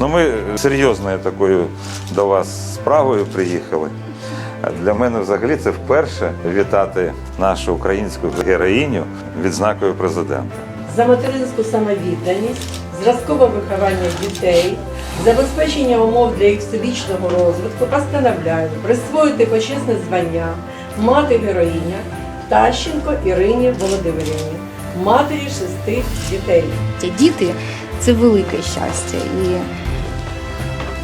Ну, ми серйозною такою до вас справою приїхали. Для мене взагалі це вперше вітати нашу українську героїню відзнакою президента. за материнську самовідданість, зразкове виховання дітей, забезпечення умов для їх всебічного розвитку постановляю присвоїти почесне звання мати героїня Тащенко Ірині Володимирівні, матері шести дітей. Ті Діти це велике щастя. І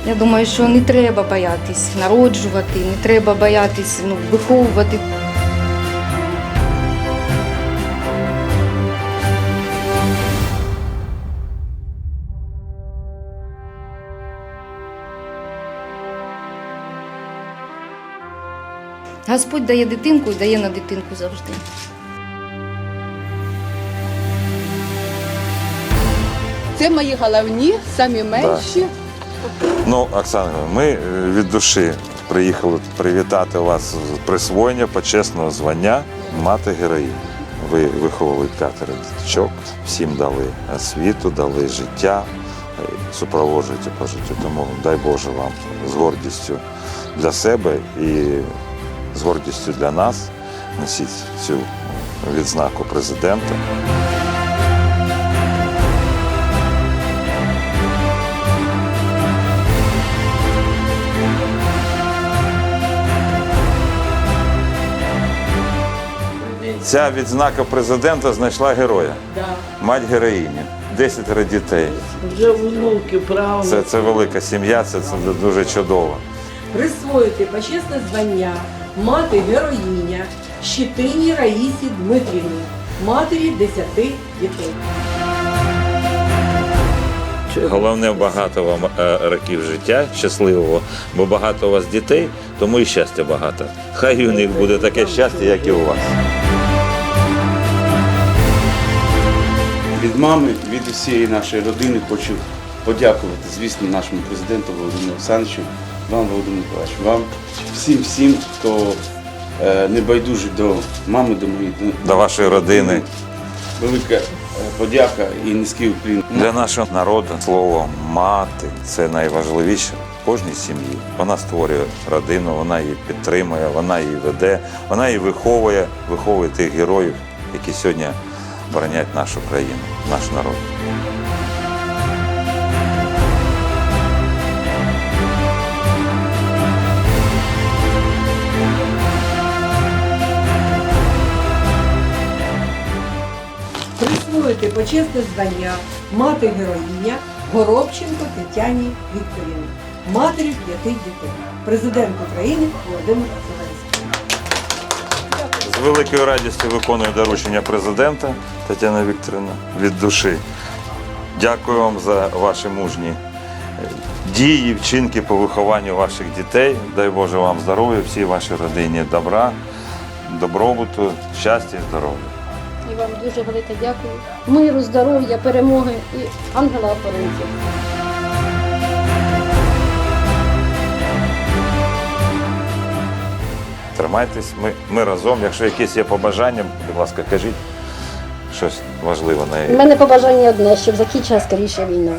я думаю, що не треба боятись народжувати, не треба боятись ну, виховувати. Господь дає дитинку і дає на дитинку завжди. Це мої головні, самі менші. Ну, Оксана, ми е, від душі приїхали привітати вас з присвоєння почесного звання мати героїні. Ви виховували п'ятеро діточок, всім дали освіту, дали життя, е, супроводжуєте по життю. Тому дай Боже вам з гордістю для себе і з гордістю для нас носіть цю відзнаку президента. Ця відзнака президента знайшла героя, Да. мать героїні, десятеро дітей. Вже внуки, правнуки. Це, це велика сім'я, це, це дуже чудово. Присвоїти почесне звання мати героїня Щетині Раїсі Дмитрівні, матері десяти дітей. Головне багато вам е, років життя, щасливого, бо багато у вас дітей, тому і щастя багато. Хай у них буде таке щастя, як і у вас. Від мами, від усієї нашої родини хочу подякувати, звісно, нашому президенту Володимиру Олександровичу, вам, Володимир Миколаївич, вам, всім, всім, хто е, не байдужий до мами, до моєї До вашої родини. Велика е, подяка і низький уклін. Для нашого народу слово мати це найважливіше в кожній сім'ї. Вона створює родину, вона її підтримує, вона її веде, вона її виховує, виховує тих героїв, які сьогодні боронять нашу країну, наш народ. Присвоїти почесне звання мати героїня Горобченко Тетяні Вікторівні, матері п'яти дітей, президент України Володимир Зеленський. Великою радістю виконую доручення президента Тетяна Вікторівна від душі. Дякую вам за ваші мужні е, дії, вчинки по вихованню ваших дітей. Дай Боже вам здоров'я, всій вашій родині добра, добробуту, щастя і здоров'я. І вам дуже велике дякую. Миру, здоров'я, перемоги і ангела охоронців. Тримайтесь, ми, ми разом. Якщо якісь є побажання, будь ласка, кажіть щось важливе У мене побажання одне, щоб закінчилася скоріше війна.